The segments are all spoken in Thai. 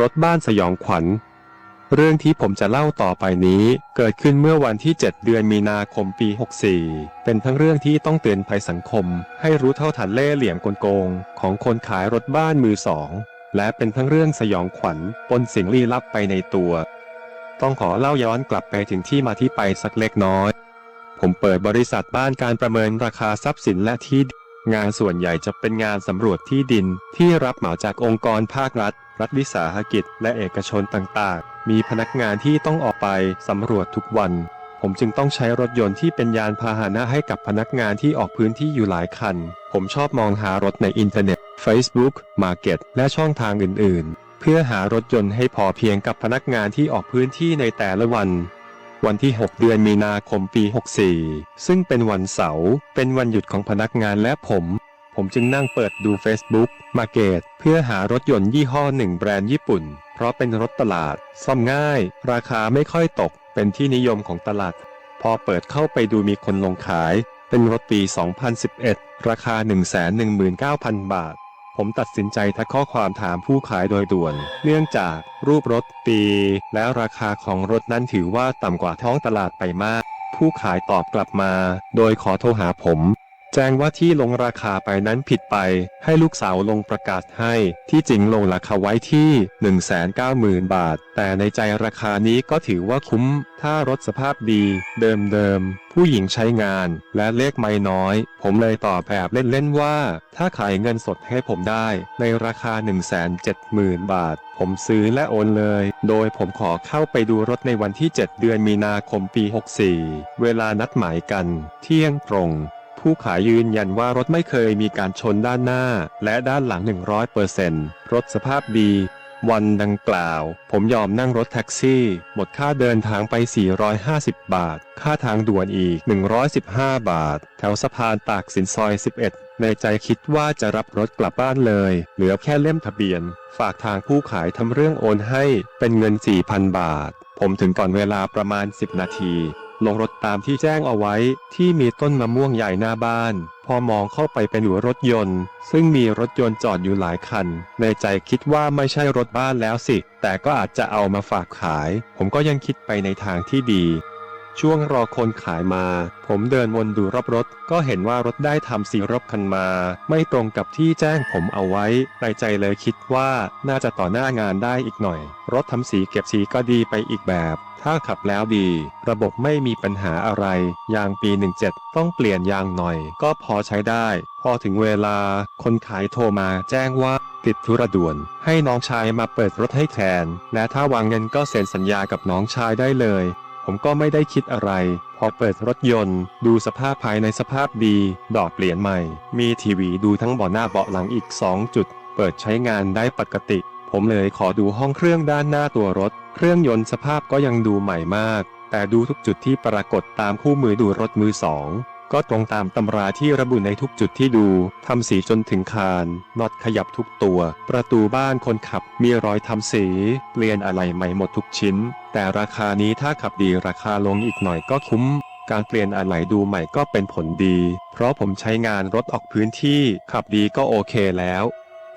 รถบ้านสยองขวัญ เรื่องที่ผมจะเล่าต่อไปนี้เกิดขึ้นเมื่อวันที่ 7 เดือนมีนาคมปี 64 เป็นทั้งเรื่องที่ต้องเตือนภัยสังคม ให้รู้เท่าทันเล่เหลี่ยมกลโกง ของคนขายรถบ้านมือสอง และเป็นทั้งเรื่องสยองขวัญปนสิ่งลี้ลับไปในตัว ต้องขอเล่าย้อนกลับไปถึงที่มาที่ไปสักเล็กน้อย ผมเปิดบริษัทบ้านการประเมินราคาทรัพย์สินและที่ดินงานส่วนใหญ่จะเป็นงานสำรวจที่ดินที่รับเหมาจากองค์กรภาครัฐ รัฐวิสาหกิจและเอกชนต่างๆ มีพนักงานที่ต้องออกไปสำรวจทุกวัน ผมจึงต้องใช้รถยนต์ที่เป็นยานพาหนะให้กับพนักงานที่ออกพื้นที่อยู่หลายคัน ผมชอบมองหารถในอินเทอร์เน็ต Facebook Market และช่องทางอื่นๆ เพื่อหารถยนต์ให้พอเพียงกับพนักงานที่ออกพื้นที่ในแต่ละวัน วันที่ 6 เดือนมีนาคมปี 64 ซึ่งเป็นวันเสาร์เป็นวันหยุดของพนักงานและผม ผมจึงนั่งเปิดดู Facebook Market เพื่อหารถยนต์ยี่ห้อหนึ่งแบรนด์ญี่ปุ่น เพราะเป็นรถตลาด ซ่อมง่าย ราคาไม่ค่อยตก เป็นที่นิยมของตลาด พอเปิดเข้าไปดูมีคนลงขาย เป็นรถปี 2011 ราคา 119,000 บาท ผมตัดสินใจทักข้อความถามผู้ขายโดยด่วน เนื่องจากรูปรถปี และราคาของรถนั้นถือว่าต่ำกว่าท้องตลาดไปมาก ผู้ขายตอบกลับมา โดยขอโทรหาผม แจ้งว่าที่ลงราคาไปนั้นผิดไป ให้ลูกสาวลงประกาศให้ ที่จริงลงราคาไว้ที่ 190,000 บาท แต่ในใจราคานี้ก็ถือว่าคุ้ม ถ้ารถสภาพดี เดิมๆ ผู้หญิงใช้งาน และเลขไม่น้อย ผมเลยตอบแบบเล่นๆว่า ถ้าขายเงินสดให้ผมได้ ในราคา 170,000 บาท ผมซื้อและโอนเลย โดยผมขอเข้าไปดูรถในวันที่ 7 เดือนมีนาคมปี 64 เวลานัดหมายกัน เที่ยงตรง ผู้ขายยืนยันว่ารถไม่เคยมีการชนด้านหน้า และด้านหลัง 100%รถสภาพดี วันดังกล่าว ผมยอมนั่งรถแท็กซี่ หมดค่าเดินทางไป 450 บาท ค่าทางด่วนอีก 115 บาท แถวสะพานตากสินซอย 11 ในใจคิดว่าจะรับรถกลับบ้านเลย เหลือแค่เล่มทะเบียน ฝากทางผู้ขายทำเรื่องโอนให้เป็นเงิน 4,000 บาท ผมถึงก่อนเวลาประมาณ 10 นาที ลงรถตามที่แจ้งเอาไว้ ที่มีต้นมะม่วงใหญ่หน้าบ้าน พอมองเข้าไปเป็นหัวรถยนต์ ซึ่งมีรถยนต์จอดอยู่หลายคัน ในใจคิดว่าไม่ใช่รถบ้านแล้วสิ แต่ก็อาจจะเอามาฝากขาย ผมก็ยังคิดไปในทางที่ดี ช่วงรอคนขายมา ผมเดินวนดูรอบรถ ก็เห็นว่ารถได้ทำสีรบคันมา ไม่ตรงกับที่แจ้งผมเอาไว้ ในใจเลยคิดว่าน่าจะต่อหน้างานได้อีกหน่อย รถทำสีเก็บสีก็ดีไปอีกแบบ ถ้าขับแล้วดี ระบบไม่มีปัญหาอะไร ยางปี 17 ต้องเปลี่ยนยางหน่อย ก็พอใช้ได้ พอถึงเวลา คนขายโทรมาแจ้งว่าติดธุระด่วน ให้น้องชายมาเปิดรถให้แทน และถ้าวางเงินก็เซ็นสัญญากับน้องชายได้เลย ผมก็ไม่ได้คิดอะไร พอเปิดรถยนต์ ดูสภาพภายในสภาพดี ดอกเปลี่ยนใหม่ มีทีวีดูทั้งเบาะหน้าเบาะหลังอีก 2 จุด เปิดใช้งานได้ปกติ ผมเลยขอดูห้องเครื่องด้านหน้าตัวรถ เครื่องยนต์สภาพก็ยังดูใหม่มาก แต่ดูทุกจุดที่ปรากฏตามคู่มือดูรถมือสอง ก็ตรงตามตำราที่ระบุในทุกจุดที่ดูทำสีจนถึงคานน็อตขยับทุกตัว ประตูบ้านคนขับมีรอยทำสี เปลี่ยนอะไรใหม่หมดทุกชิ้น แต่ราคานี้ถ้าขับดีราคาลงอีกหน่อยก็คุ้มการเปลี่ยนอะไหล่ดูใหม่ก็เป็นผลดี เพราะผมใช้งานรถออกพื้นที่ขับดีก็โอเคแล้ว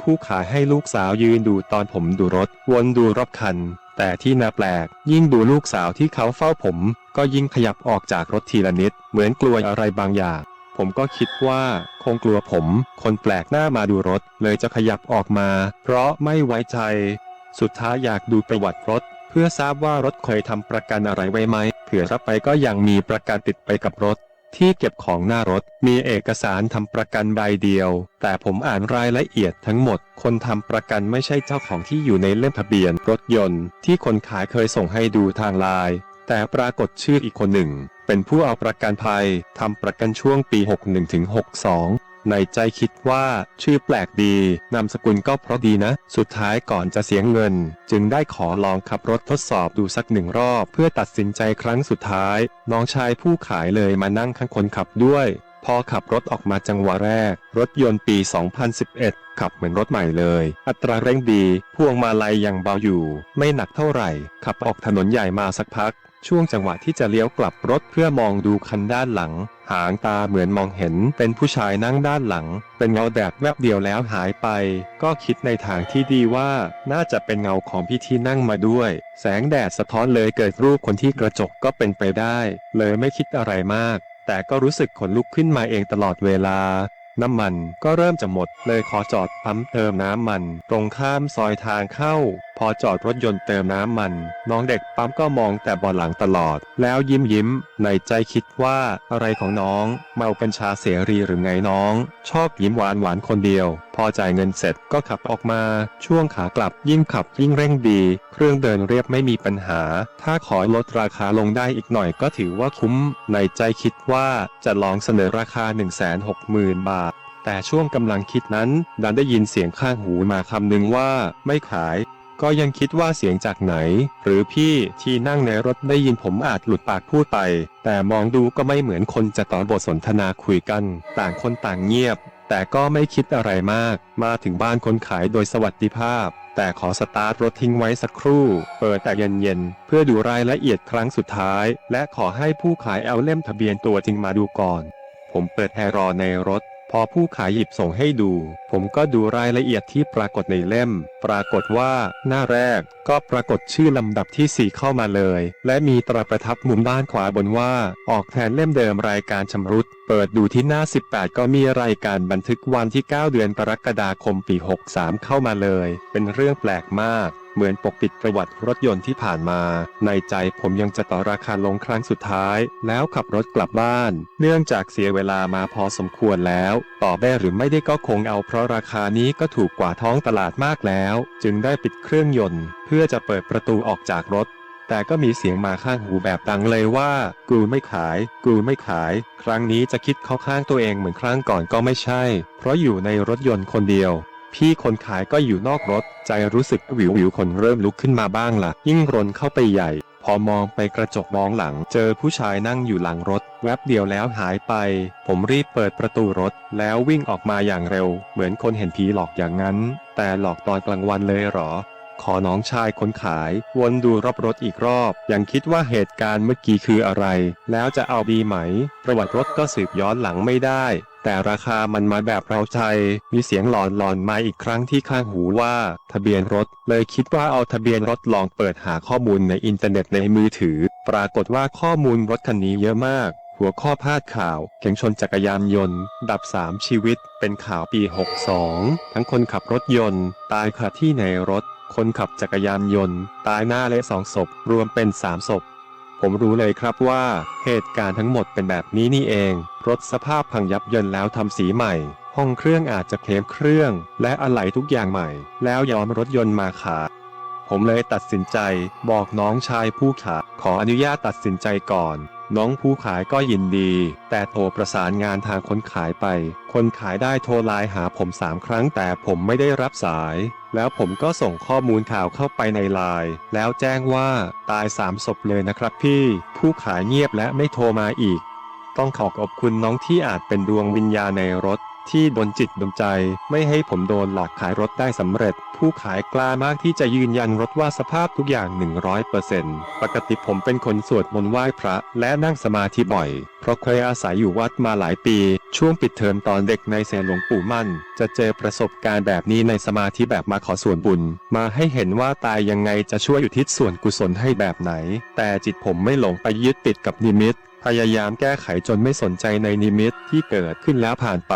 ผู้ขายให้ลูกสาวยืนดูตอนผมดูรถ วนดูรอบคัน แต่ที่น่าแปลก ยิ่งดูลูกสาวที่เขาเฝ้าผม ก็ยิ่งขยับออกจากรถทีละนิด เหมือนกลัวอะไรบางอย่าง ผมก็คิดว่า คงกลัวผม คนแปลกหน้ามาดูรถ เลยจะขยับออกมา เพราะไม่ไว้ใจ สุดท้ายอยากดูประวัติรถ เพื่อทราบว่ารถเคยทำประกันอะไรไว้ไหมเผื่อรับไปก็ยังมีประกันติดไปกับรถ ที่เก็บของหน้ารถมีเอกสารทำประกันใบเดียว แต่ผมอ่านรายละเอียดทั้งหมด คนทำประกันไม่ใช่เจ้าของที่อยู่ในเล่มทะเบียนรถยนต์ ที่คนขายเคยส่งให้ดูทางไลน์แต่ปรากฏชื่ออีกคนหนึ่ง เป็นผู้เอาประกันภัยทำประกันช่วงปี 61ถึง62 ในใจคิดว่าชื่อแปลกดี นามสกุลก็เพราะดีนะ สุดท้ายก่อนจะเสียเงิน จึงได้ขอลองขับรถทดสอบดูสักหนึ่งรอบ เพื่อตัดสินใจครั้งสุดท้าย น้องชายผู้ขายเลยมานั่งข้างคนขับด้วย พอขับรถออกมาจังหวะแรก รถยนต์ปี 2011ขับเหมือนรถใหม่เลย อัตราเร่งดี พวงมาลัยยังเบาอยู่ ไม่หนักเท่าไหร่ ขับออกถนนใหญ่มาสักพัก ช่วงจังหวะที่จะเลี้ยวกลับรถเพื่อมองดูคันด้านหลัง หางตาเหมือนมองเห็นเป็นผู้ชายนั่งด้านหลัง เป็นเงาแดดแวบเดียวแล้วหายไป ก็คิดในทางที่ดีว่า น่าจะเป็นเงาของพี่ที่นั่งมาด้วย แสงแดดสะท้อนเลยเกิดรูปคนที่กระจกก็เป็นไปได้ เลยไม่คิดอะไรมาก แต่ก็รู้สึกขนลุกขึ้นมาเองตลอดเวลาน้ำมันก็เริ่มจะหมดเลยขอจอดปั๊มเติมน้ำมัน ตรงข้ามซอยทางเข้า พอจอดรถยนต์เติมน้ำมัน น้องเด็กปั๊มก็มองแต่บอลหลังตลอด แล้วยิ้มยิ้ม ในใจคิดว่าอะไรของน้อง เมากัญชาเสรีหรือไงน้อง ชอบยิ้มหวานหวานคนเดียว พอจ่ายเงินเสร็จก็ขับออกมา ช่วงขากลับยิ่งขับยิ่งเร่งดี เครื่องเดินเรียบไม่มีปัญหา ถ้าขอลดราคาลงได้อีกหน่อยก็ถือว่าคุ้ม ในใจคิดว่าจะลองเสนอราคา 160,000 บาทแต่ช่วงกำลังคิดนั้น ดันได้ยินเสียงข้างหูมาคำหนึ่งว่าไม่ขาย ก็ยังคิดว่าเสียงจากไหน หรือพี่ที่นั่งในรถได้ยินผมอาจหลุดปากพูดไป แต่มองดูก็ไม่เหมือนคนจะต่อบทสนทนาคุยกัน ต่างคนต่างเงียบ แต่ก็ไม่คิดอะไรมาก มาถึงบ้านคนขายโดยสวัสดิภาพ แต่ขอสตาร์ทรถทิ้งไว้สักครู่ เปิดแต่เย็นๆเพื่อดูรายละเอียดครั้งสุดท้าย และขอให้ผู้ขายเอาเล่มทะเบียนตัวจริงมาดูก่อน ผมเปิดแอร์รอในรถ พอผู้ขายหยิบส่งให้ดู ผมก็ดูรายละเอียดที่ปรากฏในเล่ม ปรากฏว่าหน้าแรกก็ปรากฏชื่อลำดับที่ 4 เข้ามาเลย และมีตราประทับมุมด้านขวาบนว่า ออกแทนเล่มเดิมรายการชำรุด เปิดดูที่หน้า 18 ก็มีรายการบันทึกวันที่ 9 เดือนกรกฎาคมปี 63 เข้ามาเลย เป็นเรื่องแปลกมาก เหมือนปกปิดประวัติรถยนต์ที่ผ่านมา ในใจผมยังจะต่อราคาลงครั้งสุดท้าย แล้วขับรถกลับบ้าน เนื่องจากเสียเวลามาพอสมควรแล้วต่อได้หรือไม่ได้ก็คงเอาเพราะราคานี้ก็ถูกกว่าท้องตลาดมากแล้ว จึงได้ปิดเครื่องยนต์ เพื่อจะเปิดประตูออกจากรถแต่ก็มีเสียงมาข้างหูแบบดังเลยว่า กูไม่ขาย กูไม่ขาย ครั้งนี้จะคิดเข้าข้างตัวเองเหมือนครั้งก่อนก็ไม่ใช่ เพราะอยู่ในรถยนต์คนเดียว พี่คนขายก็อยู่นอกรถ ใจรู้สึกวิววิวคนเริ่มลุกขึ้นมาบ้างละ่ะ ยิ่งรนเข้าไปใหญ่ พอมองไปกระจกมองหลัง เจอผู้ชายนั่งอยู่หลังรถ แวบเดียวแล้วหายไป ผมรีบเปิดประตูรถ แล้ววิ่งออกมาอย่างเร็ว เหมือนคนเห็นผีหลอกอย่างนั้น แต่หลอกตอนกลางวันเลยเหรอขอน้องชายคนขาย วนดูรอบรถอีกรอบ ยังคิดว่าเหตุการณ์เมื่อกี้คืออะไร แล้วจะเอาดีไหม ประวัติรถก็สืบย้อนหลังไม่ได้ แต่ราคามันมาแบบเราใจ มีเสียงหลอนหลอนมาอีกครั้งที่ข้างหูว่า ทะเบียนรถ เลยคิดว่าเอาทะเบียนรถลองเปิดหาข้อมูลในอินเทอร์เน็ตในมือถือ ปรากฏว่าข้อมูลรถคันนี้เยอะมาก หัวข้อพาดข่าวเก่งชนจักรยานยนต์ ดับ 3 ชีวิต เป็นข่าวปี 62 ทั้งคนขับรถยนต์ ตายคาที่ในรถ คนขับจักรยานยนต์ ตายหน้าและสองศพ รวมเป็น 3 ศพ ผมรู้เลยครับว่าเหตุการณ์ทั้งหมดเป็นแบบนี้นี่เอง รถสภาพพังยับเยินแล้วทำสีใหม่ ห้องเครื่องอาจจะเคลมเครื่อง และอะไหล่ทุกอย่างใหม่ แล้วย้อมรถยนต์มาขายผมเลยตัดสินใจบอกน้องชายผู้ขายขออนุญาตตัดสินใจก่อน น้องผู้ขายก็ยินดี แต่โทรประสานงานทางคนขายไป คนขายได้โทรไลน์หาผมสามครั้งแต่ผมไม่ได้รับสาย แล้วผมก็ส่งข้อมูลข่าวเข้าไปในไลน์แล้วแจ้งว่าตายสามศพเลยนะครับพี่ ผู้ขายเงียบและไม่โทรมาอีก ต้องขอขอบคุณน้องที่อาจเป็นดวงวิญญาณในรถ ที่ดนจิตดนใจไม่ให้ผมโดนหลอกขายรถได้สำเร็จ ผู้ขายกล้ามากที่จะยืนยันรถว่าสภาพทุกอย่าง 100%ปกติผมเป็นคนสวดมนต์ไหว้พระ และนั่งสมาธิบ่อย เพราะเคยอาศัยอยู่วัดมาหลายปี ช่วงปิดเทอมตอนเด็กในเซนหลวงปู่มั่น จะเจอประสบการณ์แบบนี้ในสมาธิแบบมาขอส่วนบุญ มาให้เห็นว่าตายยังไงจะช่วยอุทิศส่วนกุศลให้แบบไหน แต่จิตผมไม่หลงไปยึดติดกับนิมิตพยายามแก้ไขจนไม่สนใจในนิมิตที่เกิดขึ้นแล้วผ่านไป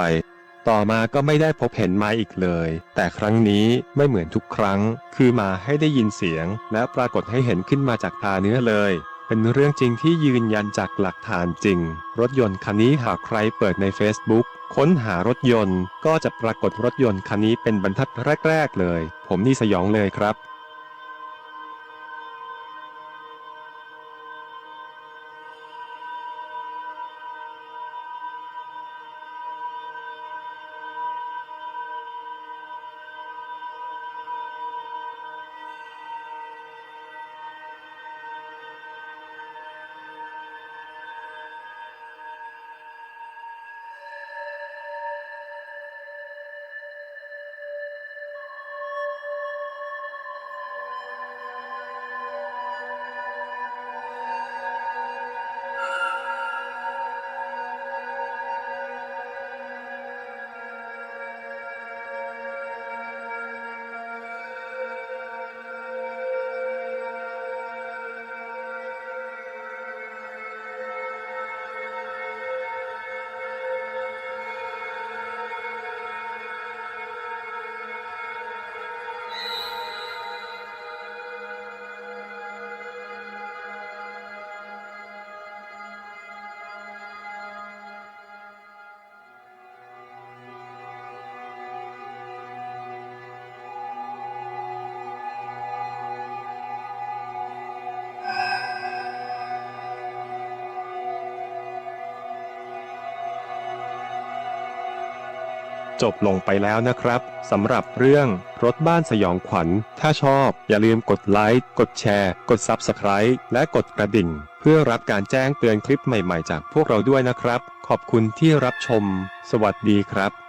ต่อมาก็ไม่ได้พบเห็นมาอีกเลย แต่ครั้งนี้ไม่เหมือนทุกครั้ง คือมาให้ได้ยินเสียง และปรากฏให้เห็นขึ้นมาจากตาเนื้อเลย เป็นเรื่องจริงที่ยืนยันจากหลักฐานจริง รถยนต์คันนี้หากใครเปิดใน Facebook ค้นหารถยนต์ ก็จะปรากฏรถยนต์คันนี้เป็นบรรทัดแรก ๆ เลย ผมนี่สยองเลยครับ จบลงไปแล้วนะครับสำหรับเรื่องรถบ้านสยองขวัญ ถ้าชอบอย่าลืมกดไลค์กดแชร์ กด Subscribe และกดกระดิ่ง เพื่อรับการแจ้งเตือนคลิปใหม่ๆ จากพวกเราด้วยนะครับ ขอบคุณที่รับชม สวัสดีครับ